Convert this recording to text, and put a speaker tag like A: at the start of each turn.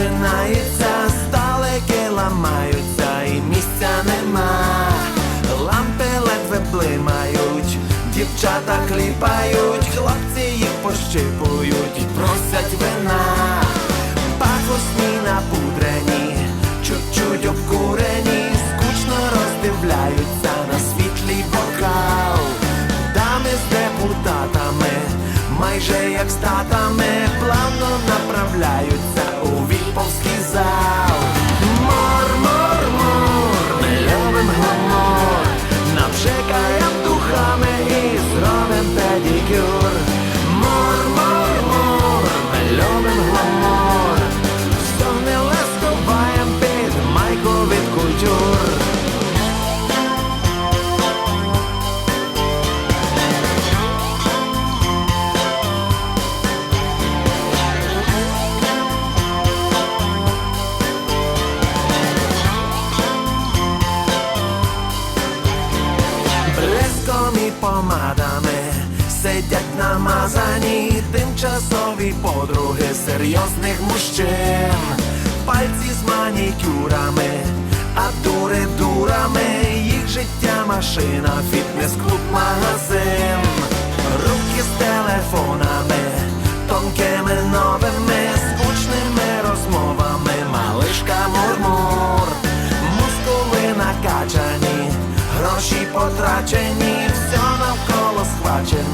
A: починається, сталики ламаються, і місця нема, лампи ледве блимають, дівчата кліпають, хлопці їх пощипують і просять вина, пафосні напудрені, чуть-чуть обкурені, скучно роздивляються на світлі бокал, дами з депутатами. Майже як статами, плавно направляються від культур. Блеском і помадами сидять намазані тимчасові подруги серйозних мужчин, Машина, фітнес-клуб, магазин, руки з телефонами, тонкими новими, скучними розмовами, малишка мурмур, мускули накачані, гроші потрачені, все навколо схвачено,